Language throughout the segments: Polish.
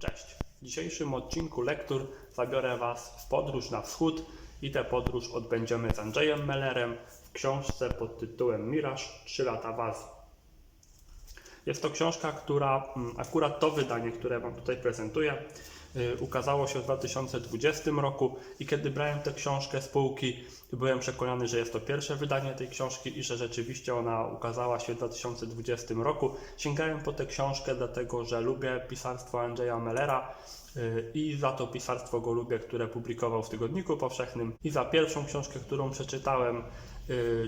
Cześć. W dzisiejszym odcinku lektur zabiorę Was w podróż na wschód i tę podróż odbędziemy z Andrzejem Mellerem w książce pod tytułem Miraż 3 lata bazy. Jest to książka, która mm, akurat to wydanie, które Wam tutaj prezentuję, y, ukazało się w 2020 roku i kiedy brałem tę książkę z półki, byłem przekonany, że jest to pierwsze wydanie tej książki i że rzeczywiście ona ukazała się w 2020 roku. Sięgałem po tę książkę dlatego, że lubię pisarstwo Andrzeja Mellera y, i za to pisarstwo go lubię, które publikował w Tygodniku Powszechnym i za pierwszą książkę, którą przeczytałem,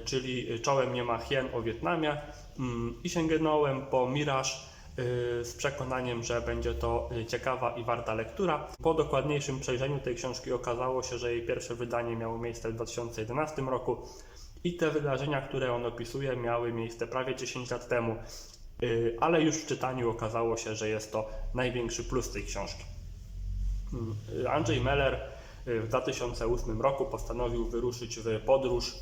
czyli Czołem nie ma hien o Wietnamie Mm, i sięgnąłem po Miraż y, z przekonaniem, że będzie to y, ciekawa i warta lektura. Po dokładniejszym przejrzeniu tej książki okazało się, że jej pierwsze wydanie miało miejsce w 2011 roku i te wydarzenia, które on opisuje, miały miejsce prawie 10 lat temu, Y, ale już w czytaniu okazało się, że jest to największy plus tej książki. Mm, y, Andrzej Meller y, w 2008 roku postanowił wyruszyć w podróż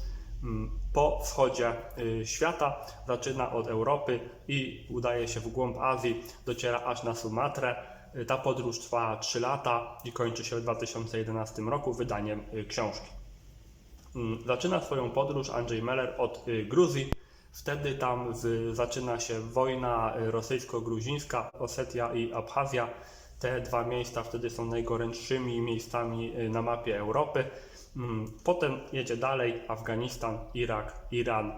po wschodzie y, świata. Zaczyna od Europy i udaje się w głąb Azji, dociera aż na Sumatrę. Y, Ta podróż trwa 3 lata i kończy się w 2011 roku wydaniem y, książki. Mm, Zaczyna swoją podróż Andrzej Meller od Gruzji. Wtedy tam zaczyna się wojna rosyjsko-gruzińska, Osetia i Abchazja. Te dwa miejsca wtedy są najgorętszymi miejscami na mapie Europy. Mm, Potem jedzie dalej Afganistan, Irak, Iran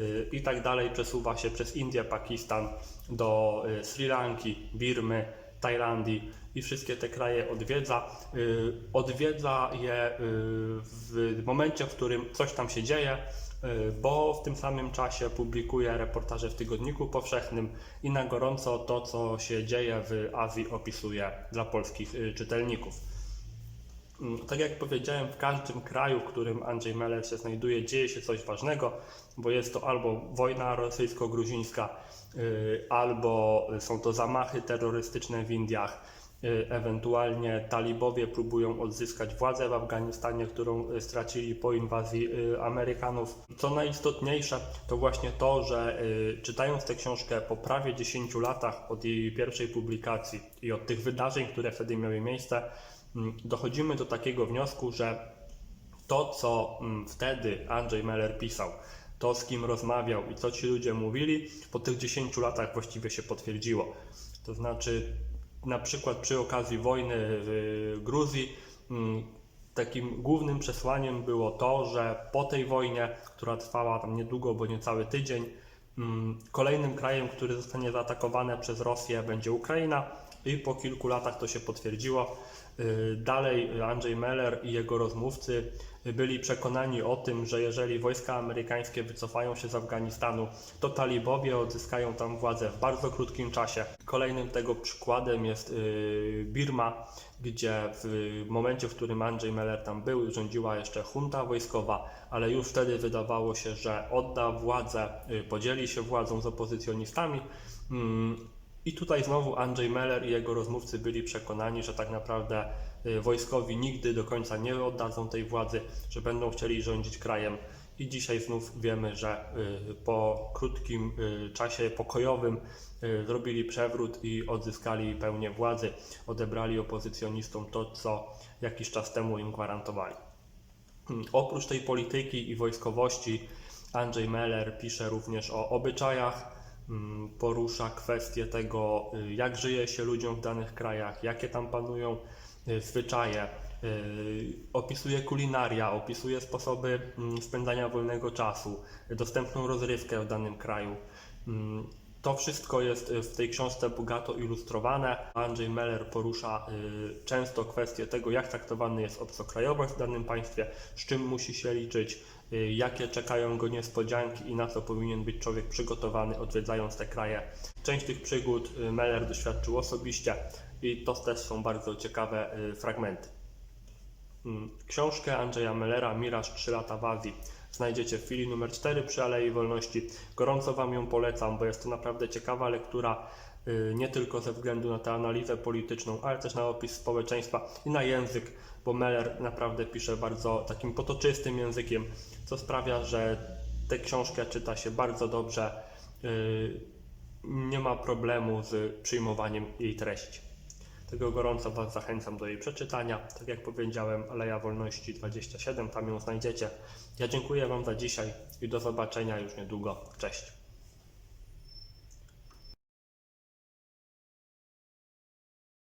y, i tak dalej. Przesuwa się przez Indię, Pakistan do y, Sri Lanki, Birmy, Tajlandii i wszystkie te kraje odwiedza. Y, Odwiedza je w momencie, w którym coś tam się dzieje, bo w tym samym czasie publikuje reportaże w Tygodniku Powszechnym i na gorąco to, co się dzieje w Azji, opisuje dla polskich czytelników. Mm, Tak jak powiedziałem, w każdym kraju, w którym Andrzej Meller się znajduje, dzieje się coś ważnego, bo jest to albo wojna rosyjsko-gruzińska, y, albo są to zamachy terrorystyczne w Indiach, ewentualnie talibowie próbują odzyskać władzę w Afganistanie, którą y, stracili po inwazji y, Amerykanów. Co najistotniejsze, to właśnie to, że y, czytając tę książkę po prawie 10 latach od jej pierwszej publikacji i od tych wydarzeń, które wtedy miały miejsce, mm, dochodzimy do takiego wniosku, że to, co mm, wtedy Andrzej Meller pisał, to z kim rozmawiał i co ci ludzie mówili, po tych 10 latach właściwie się potwierdziło. To znaczy, na przykład przy okazji wojny w Gruzji, mm, takim głównym przesłaniem było to, że po tej wojnie, która trwała tam niedługo, bo niecały tydzień, mm, kolejnym krajem, który zostanie zaatakowany przez Rosję, będzie Ukraina. I po kilku latach to się potwierdziło. Y, Dalej Andrzej Meller i jego rozmówcy byli przekonani o tym, że jeżeli wojska amerykańskie wycofają się z Afganistanu, to talibowie odzyskają tam władzę w bardzo krótkim czasie. Kolejnym tego przykładem jest y, Birma, gdzie w momencie, w którym Andrzej Meller tam był, rządziła jeszcze junta wojskowa, ale już wtedy wydawało się, że odda władzę, y, podzieli się władzą z opozycjonistami. I tutaj znowu Andrzej Meller i jego rozmówcy byli przekonani, że tak naprawdę y, wojskowi nigdy do końca nie oddadzą tej władzy, że będą chcieli rządzić krajem. I dzisiaj znów wiemy, że y, po krótkim y, czasie pokojowym zrobili przewrót i odzyskali pełnię władzy. Odebrali opozycjonistom to, co jakiś czas temu im gwarantowali. Hmm, Oprócz tej polityki i wojskowości, Andrzej Meller pisze również o obyczajach, porusza kwestię tego, y, jak żyje się ludziom w danych krajach, jakie tam panują y, zwyczaje, y, opisuje kulinaria, opisuje sposoby mm, spędzania wolnego czasu, dostępną rozrywkę w danym kraju. To wszystko jest y, w tej książce bogato ilustrowane. Andrzej Meller porusza y, często kwestię tego, jak traktowany jest obcokrajowość w danym państwie, z czym musi się liczyć, y, jakie czekają go niespodzianki i na co powinien być człowiek przygotowany odwiedzając te kraje. Część tych przygód Meller doświadczył osobiście i to też są bardzo ciekawe fragmenty. Mm, Książkę Andrzeja Mellera Miraż 3 lata w Azji znajdziecie w chwili numer 4 przy Alei Wolności. Gorąco Wam ją polecam, bo jest to naprawdę ciekawa lektura, y, nie tylko ze względu na tę analizę polityczną, ale też na opis społeczeństwa i na język, bo Meller naprawdę pisze bardzo takim potoczystym językiem, co sprawia, że tę książkę czyta się bardzo dobrze. y, Nie ma problemu z przyjmowaniem jej treści. Dlatego gorąco Was zachęcam do jej przeczytania. Tak jak powiedziałem, Aleja Wolności 27, tam ją znajdziecie. Ja dziękuję Wam za dzisiaj i do zobaczenia już niedługo. Cześć.